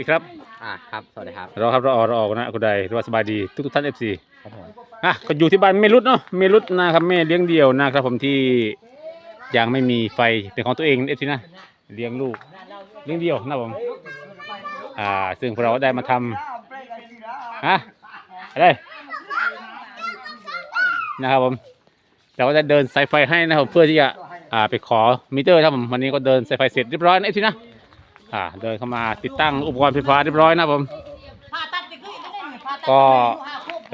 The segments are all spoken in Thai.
ดีครับอ่าครับ สวัสดีครับเราครับเราออกเราออกนะคุณใดถือว่าสบายดีทุกทุกๆท่านเอฟซีครับผมอะก็อยู่ที่บ้านเมรุดเนาะเมรุดนะครับแม่เลี้ยงเดี่ยวนะครับผมที่ยังไม่มีไฟเป็นของตัวเองเอฟซีนะเลี้ยงลูกเลี้ยงเดี่ยวนะผมอ่าซึ่งพวกเราก็ได้มาทำฮะอะไรนะครับผมเราก็จะเดินสายไฟให้นะครับเพื่อที่จะอ่าไปขอมิเตอร์ครับผมวันนี้ก็เดินสายไฟเสร็จเรียบร้อยนะเอฟซีนะ อ่าเดินเข้ามาติดตั้งอุปกรณ์ไฟฟ้าเรียบร้อยนะครับผม ก็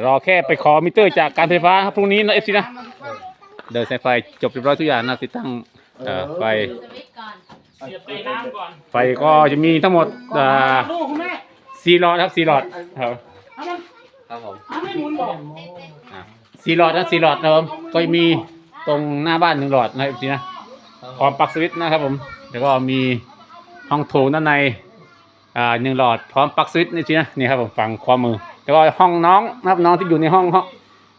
รอแค่ไปขอมิเตอร์จากการไฟฟ้าครับพรุ่งนี้นะเอฟซีนะ เดินสายไฟจบเรียบร้อยทุกอย่างนะติดตั้งเอ่อไฟเสียบไปน้ำก่อนไฟก็จะมีทั้งหมดอ่าลูกคุณแม่สี่หลอดครับสี่หลอดครับเอามันครับผมเอาไม่หมุนบอกอ่าสี่หลอดนะสี่หลอดนะครับผมก็จะมีตรงหน้าบ้านหนึ่งหลอดนะเอฟซีนะพร้อมปลั๊กสวิตช์นะครับผมแล้วก็มี ห้องโถงด้านในอ่าหนึ่งหลอดพร้อมปลั๊กสวิตช์นี่สินะนี่ครับผมฝั่งขวามือแล้วก็ห้องน้องนะครับน้องที่อยู่ในห้องห้อง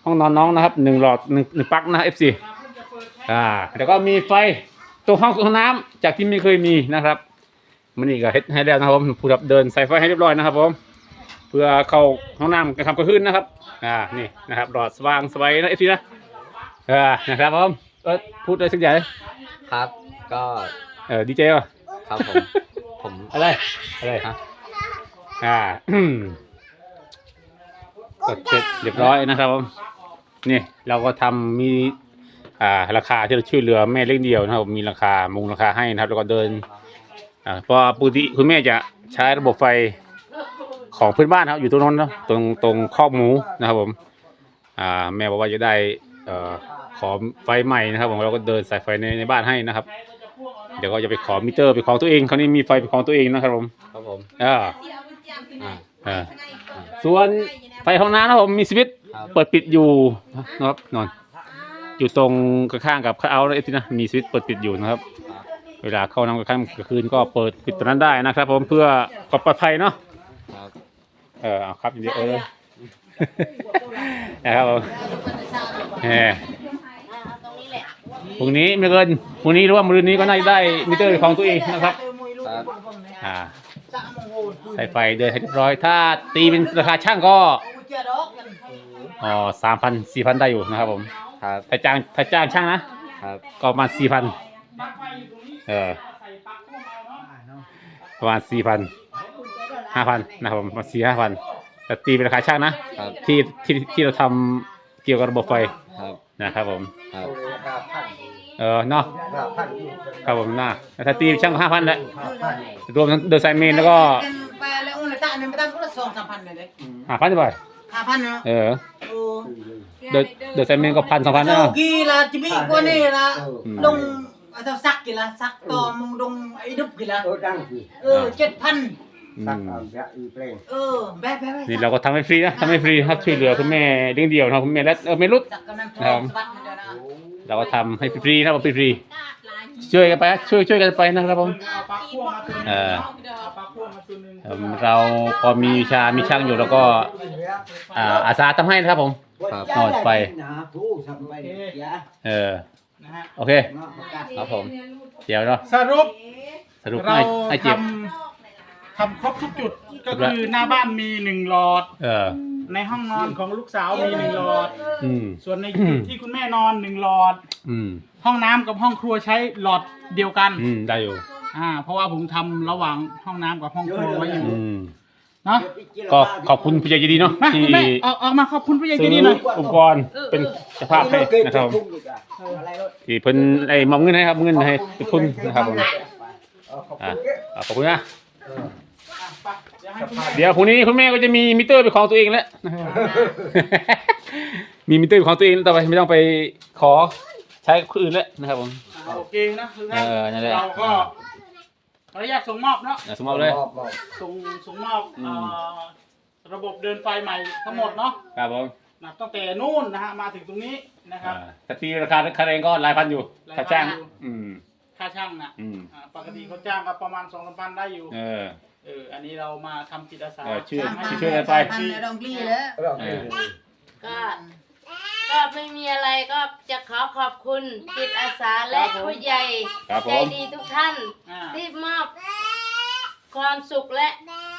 ห้องนอนน้องนะครับหนึ่งหลอดหนึ่งหนึ่งปลั๊กนะเอฟซีอ่าแล้วก็มีไฟตรงห้องห้องน้ำจากที่ไม่เคยมีนะครับมันนี่ก็เฮ็ดให้แล้วนะครับผมผู้รับเดินใส่ไฟให้เรียบร้อยนะครับผมเพื่อเข้าห้องน้ำกระทำกระขึ้นนะครับอ่านี่นะครับหลอดสว่างสบายนะเอฟซีนะอ่านะครับผมเออพูดอะไรสักอย่างครับ ก็เออดีเจป่ะ ครับผม ผมอะไรอะไรฮะอ่ากดเสร็จเรียบร้อยนะครับผมนี่เราก็ทำมีอ่าราคาที่เราช่วยเหลือแม่เลี้ยงเดี่ยวนะครับผมมีราคามุงราคาให้นะครับ แล้วก็เดินอ่าเพราะปกติคุณแม่จะใช้ระบบไฟของเพื่อนบ้านครับอยู่ตรงนั้นเนอะตรงตรงคอกหมูนะครับผมอ่าแม่บอกว่าจะได้เอ่อขอไฟใหม่นะครับผมเราก็เดินสายไฟในในบ้านให้นะครับ เดี๋ยวก็จะไปขอมิเตอร์ไปนของตัวเองคราวนี้มีไฟเป็นของตัวเองนะครับผมครับผมอ่าอ่าอ่าส่วนไฟห้องน้ำนะครับผมมีสวิตช์ครับเปิดปิดอยู่นะครับนอนอยู่ตรงข้างๆกับข้าวนะเอฟซีนะมีสวิตช์เปิดปิดอยู่นะครับ เวลาเข้าน้ำกลางค่ำกลางคืนก็เปิดปิดตัวนั้นได้นะครับ ผมเพื่อความปลอดภัยเนาะครับเออเอาครับเดี๋ยวเออนะครับผมแหม พรุ่งนี้ไม่เกินพรุ่งนี้หรือว่ามื้อนี้ก็น่าจะได้มิเตอร์ของตัวเองนะครับครับ อ่า ใส่ไฟเดินให้เรียบร้อย ถ้าตีเป็นราคาช่างก็อ๋อสามพันสี่พันได้อยู่นะครับผมครับถ้าจ้างถ้าจ้างช่างนะครับก็ประมาณสี่พันเออใส่ปลั๊กพวกเราเนาะประมาณสี่พันห้าพันนะครับผมประมาณสี่ห้าพันแต่ตีเป็นราคาช่างนะครับที่ที่ที่เราทำเกี่ยวกับระบบไฟครับ นะครับผมครับเออเนาะครับผมน่าแต่ถ้าตีช่างห้าพันแหละรวมทั้งเดอะไซเมนแล้วก็ไปแล้วอุ้งละตาเนี่ยไม่ต้องก็สองสามพันเลยเลยห้าพันจะไปห้าพันเนาะเออโอ้เดอะเดอะไซเมนก็พันสองพันเจ้าเนาะกี่ละจิมีกว่านี่ละอืมลงเอาเจ้าซักกี่ละซักตอมงลงไอ้ดุบกี่ละเออดังสิเออเจ็ดพัน อืสักมเอาจะอีเพลงเออแบ๊ะแบ๊ะแบ๊ะนี่เราก็ทำให้ฟรีนะทำให้ฟรีครับช่วยเหลือคุณแม่เลี้ยงเดี่ยวนะครับคุณแม่และเออไม่รุด จักกำนันทครัอบงสวัสดิ์เดี๋ยวนะเราก็ทำให้ฟรีๆนะครับฟรีๆช่วยกันไปช่วยช่วยกันไปนะครับผม เอาปลั๊กพ่วงมาตัวหนึงเออเอาปลั๊กพ่วงมาตัวหนึงเอิ่มเราพอมีวิชามีช่างอยู่เราก็อ่าอาสาทำให้นะครับผม ครับ นอนไปนะผู้ทำไปยะเออนะฮะ โอเคเนาะประกาศครับผม เดี๋ยวเนาะสรุปสรุปเราให้ให้ทเจ็บำ ทำครบทุกจุดก็ครบแล้วคือหน้าบ้านมีหนึ่งหลอด เออ ในห้องนอนของลูกสาวมีหนึ่งหลอด อืม ส่วนในจุดที่คุณแม่นอนหนึ่งหลอด อืม ห้องน้ำกับห้องครัวใช้หลอดเดียวกันอืม ได้อยู่ อ่าเพราะว่าผมทำระหว่างห้องน้ำกับห้องครัวไว้อยู่อืม เนาะก็ขอบคุณผู้ใหญ่ใจดีเนาะมาที่คุณแม่ออกออกมาขอบคุณผู้ใหญ่ใจซื้อดีหน่อยอุปกรณ์เป็นเจ้าภาพให้นะครับผมที่เพิ่นไอ้มอบเงินให้ครับเงินให้เป็นทุนนะครับผมอะอะขอบคุณนะ เดี๋ยวพรุ่งนี้คุณแม่ก็จะมีมิเตอร์เป็นของตัวเองแล้วนะครับมีมิเตอร์เป็นของตัวเองแล้วต่อไปไม่ต้องไปขอใช้คนอื่นแล้วนะครับผมโอเคนะคือเออนั่นแหละ เราก็ขออนุญาตส่งมอบเนาะอะสมมติเลยส่งส่งมอบเอ่อระบบเดินไฟใหม่ทั้งหมดเนาะครับผมนะตั้งแต่นู่นนะฮะมาถึงตรงนี้นะครับ อ่าถ้าตีราคาค่าแรงก็หลายพันอยู่หลายพัน ค่าจ้างอยู่อืมค่าช่างนะอืมอ่าปกติเขาจ้างก็ประมาณสองสามพันได้อยู่ เออ เออ อันนี้เรามาทำจิตอาสาเออช่วยสามพันช่วยกันไปสามพันเนี่ยดองกลีแล้วเออก็ ก็ไม่มีอะไรก็จะขอขอบคุณจิตอาสาและผู้ใหญ่ครับผใจมดีทุกท่าน อ่าที่มอบความสุขและ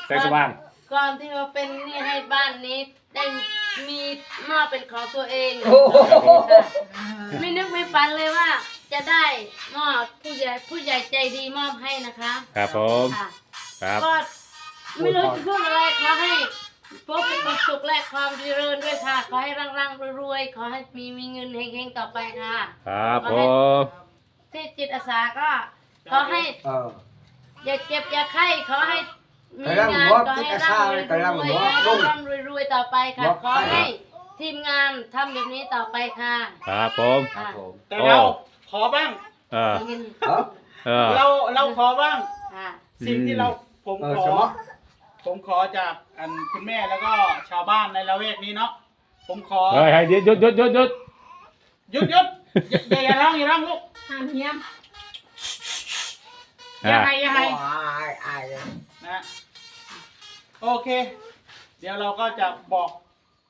แสงสว่างก่อนที่มาเป็นนี่ให้บ้านนี้ ได้มีหม้อเป็นของตัวเองไม่นึกไม่ฝันเลยว่า จะได้หม้อผู้ใหญ่ผู้ใหญ่ใจดีมอบให้นะคะครับผม ค่ะ ครับก็ไม่รู้จะพูดอะไรขอให้พบเป็นความสุขและความเจริญด้วยค่ะ ขอให้ร่างๆรวยๆ ขอให้มีมีเงินเฮงๆต่อไปค่ะครับผมที่จิตอาสาก็ ขอให้ Ờ. อย่าเจ็บอย่าไข้ขอให้มีกำลังงานบอกขอให้จิตอาสาร่ำรวยกำลังรวยบอกให้ลุงร่ำรวยรวยต่อไปค่ะบอกขอให้ทีมงานทำแบบนี้ต่อไปค่ะ ครับผมครับค่ะผมแต่เราขอบ้าง เออ Hả? เออ เราเราขอบ้าง ค่ะ สิ่งที่เรา ผม Ờ, ขอ sao mất? ผมขอจากอันคุณแม่แล้วก็ชาวบ้านในละแวกนี้เนาะผมขอเฮ้ยเฮ้ยหยุดหยุดหยุดหยุดหยุดหยุดหยุดอย่าอย่าร้องอย่าร้องลูกห้ามเฮียมอย่าอ่าให้อย่าให้ Ồ, ai ai vậy? นะโอเค เดี๋ยวเราก็จะบอก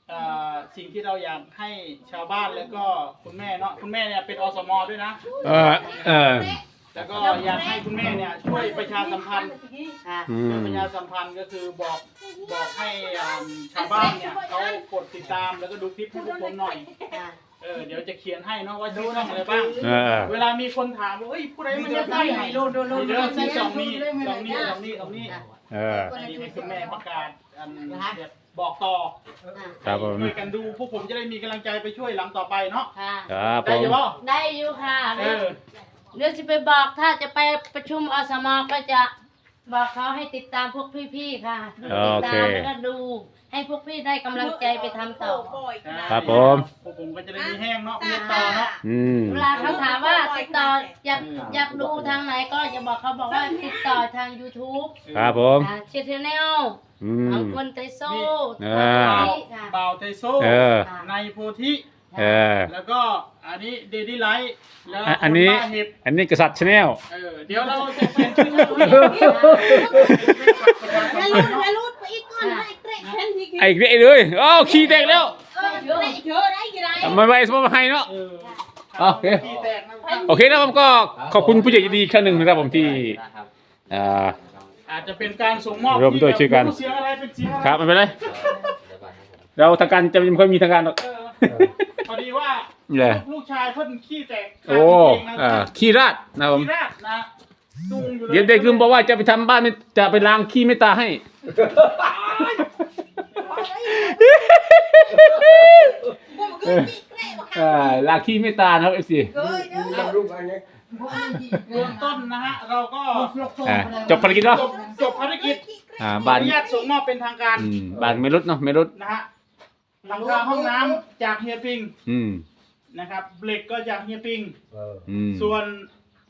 เอ่อสิ่งที่เราอยากให้ชาวบ้านแล้วก็คุณแม่เนาะคุณแม่เนี่ยเป็นอสมด้วยนะ เออเออ แล้วก็อยากให้คุณแม่เนี่ยช่วยประชาสัมพันธ์ค่ะอืช่วยมประชาสัมพันธ์ก็คือบอกบอกให้อ่าชาวบ้านเนี่ยเขากดติดตามแล้วก็ดูคลิปให้พวกผมหน่อยค่ะเออเดี๋ยวจะเขียนให้เนาะว่าชื่อช่องอะไรบ้าง เออ เวลามีคนถามว่าเฮ้ยผู้ใดมันจะใส่ให้โดนโดนโดนนี่เด้อที่สองนี้สองนี้สองนี้สองนี้เออ อันนี้ให้คุณแม่ประกาศอันแบบบอกต่อครับผม ช่วยกันดูพวกผมจะได้มีกำลังใจไปช่วยหลังต่อไปเนาะค่ะ ครับผได้ม ยังบ่ได้อยู่ค่ะเอเดี๋ยวอ เดี๋ยวจะไปบอกถ้าจะไปประชุมอสมก็จะบอกเขาให้ติดตามพวกพี่ๆค่ะติดตามแล้วก็ดู ให้พวกพี่ได้กำลังใจไปทำต่อ ครับผม พวกผมก็จะได้มีแห้งเนาะมีต่อเนาะอืม เวลาเขาถามว่าติดต่ออยากอยากดูทางไหนก็จะบอกเขาบอกว่าติดต่อทาง YouTube ครับผม เชทแนลอืของมคนไทโซ่เออบ่าวค่ะบ่าวไทโซ่เออ ในโพธิ เออ แล้วก็อันนี้เดดี้ไลท์แล้วอะอันนี้คบ้าเห็บอันนี้กษัตริย์ชาแนล เออเดี๋ยวเราจะเขียนชื่อช่องให้ประชาสัมพันธ์เนาะให้รูดไปอีกก่อนให้เกรดแค่นี้ไอ้เกรดเลยอ้าวขี้แตกแล้วเออเกรดเยอะได้กี่ไรไม่ไหวสมบัติให้เนาะ เออโอเค ที่แตกนะครับโอเคนะผมก็ขอบคุณผู้ใหญ่ใจดีอีกครั้งหนึ่งนะครับผมที่นะครับอ่า อาจจะเป็นการส่งมอบรวมด้วยช่วยกัน ที่แบบไม่รู้เสียงอะไรเป็นเสียงอะไรครับไม่เป็นไรเดี๋ยวก่อนครับผมเราทางการจะไม่ค่อยมีทางการหรอก เออพอ ดีว่านี่แหละลูกชายเพิ่นขี้แตกโอ้อ่าขี้ราดนะครับผมขี้ราดนะจุงอยู่ลเดี๋ยวเด็กลืมบอกว่าจะไปทำบ้านไม่จะไปล้างขี้ไม่ตาให้อ่าล้างขี้ไม่ตานะครับเอฟซี Làm luôn anh ấy. เบื้องต้นนะฮะเราก็อ่าจบภารกิจเนาะ จบจบภารกิจอ่า ขอบ้านอนุญาตส่งมอบเป็นทางการอืมบ้านไม่รุดเนาะไม่รุดนะฮะ หลังคาห้องน้ำจากเฮียปิงอืมนะครับเหล็กก็จากเฮียปิง Ờ. อืมส่วน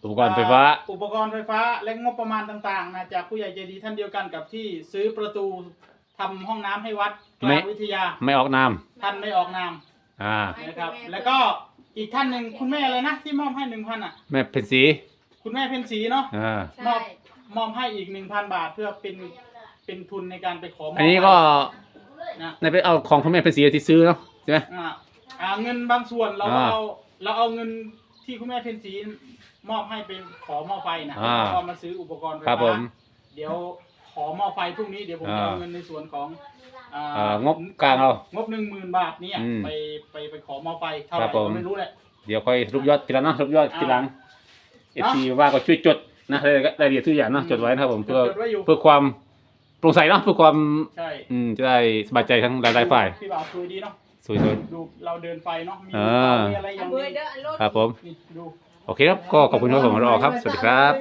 อุปกรณ์ไฟฟ้า อุปกรณ์ไฟฟ้าและงบประมาณต่างๆนะจากผู้ใหญ่ใจดีท่านเดียวกันกับที่ซื้อประตูทำห้องน้ำให้วัดกไม่ ลางวิทยาไม่ออกนามท่านไม่ออกนามอ่า นะครับ แล้วก็อีกท่านหนึ่งคุณแม่เลยนะที่มอบให้หนึ่งพันอะ แม่เป็นสีคุณแม่เพ็ญศรีเนาะอ่ามอบมอบให้อีกหนึ่งพันบาทเพื่อเป็นเป็นทุนในการไปขอมอบอันนี้ก็ นะในไปเอาของคุณแม่เป็นสีที่ซื้อเนาะใช่ไหม อ่าอ่าเงินบางส่วนเราอ่าเอาเราเอาเงินที่คุณแม่เพ็ญศรีมอบให้เป็นขอหม้อไฟนะอ่า แล้วก็มาซื้ออุปกรณ์ไฟครับผฟ้าม เดี๋ยวขอหม้อไฟพรุ่งนี้เดี๋ยวผมจะอ่าเอาเงินในส่วนของอ่าอ่างบกลางเอางบหนึ่งหมื่นบาทเนี่ยอืมไปไปไปขอหม้อไฟเท่าไหครัร่บผม ก็ไม่รู้แหละ เดี๋ยวค่อยรูปยอดทีหลังเนาะรูปยอดทีหลังเอเนาะซีว่าก็ช่วยจดนะรายรายละเอียดทุกอย่างเนาะจดไว้นะครับผมเพื่อจดไว้อยู่ เพื่อความ โปร่งใสเนาะเพื่อความใช่อืมจะได้สบายใจทั้งหลายๆฝ่ายพี่บ่าวคุยดีเนาะสวยดูเราเดินไฟเนาะมีอ่า เตามีอะไรอย่างเบอนี้ร์เด้ออันรถๆครับผม นี่ดู โอเคครับ ก็ขอบคุณครับผมรอครับ สวัสดีครับ